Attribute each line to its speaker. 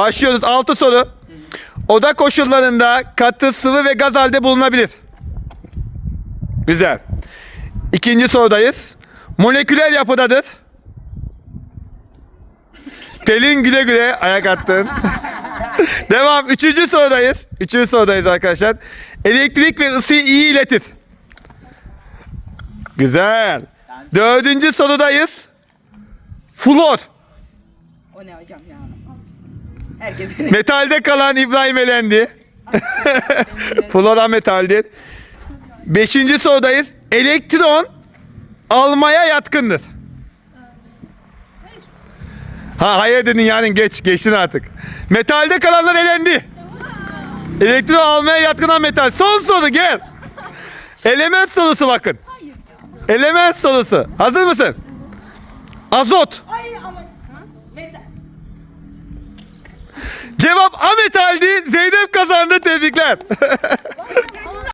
Speaker 1: Başlıyoruz. 6 soru. Oda koşullarında katı, sıvı ve gaz halde bulunabilir. Güzel. İkinci sorudayız. Moleküler yapıdadır. Pelin güle güle ayak attın. Devam. Üçüncü sorudayız. Üçüncü sorudayız arkadaşlar. Elektrik ve ısıyı iyi iletir. Güzel. Dördüncü sorudayız. Flor.
Speaker 2: O ne hocam ya? Herkes
Speaker 1: Metalde kalan İbrahim elendi. Flora metaldir. Beşinci sorudayız. Elektron almaya yatkındır. Ha hayır dedin yani geç geçtin artık. Metalde kalanlar elendi. Elektron almaya yatkın olan metal. Son soru gel. Element sorusu bakın. Element sorusu. Hazır mısın? Azot.
Speaker 2: Ay
Speaker 1: Cevap ametaldi. Zeynep kazandı. Tebrikler.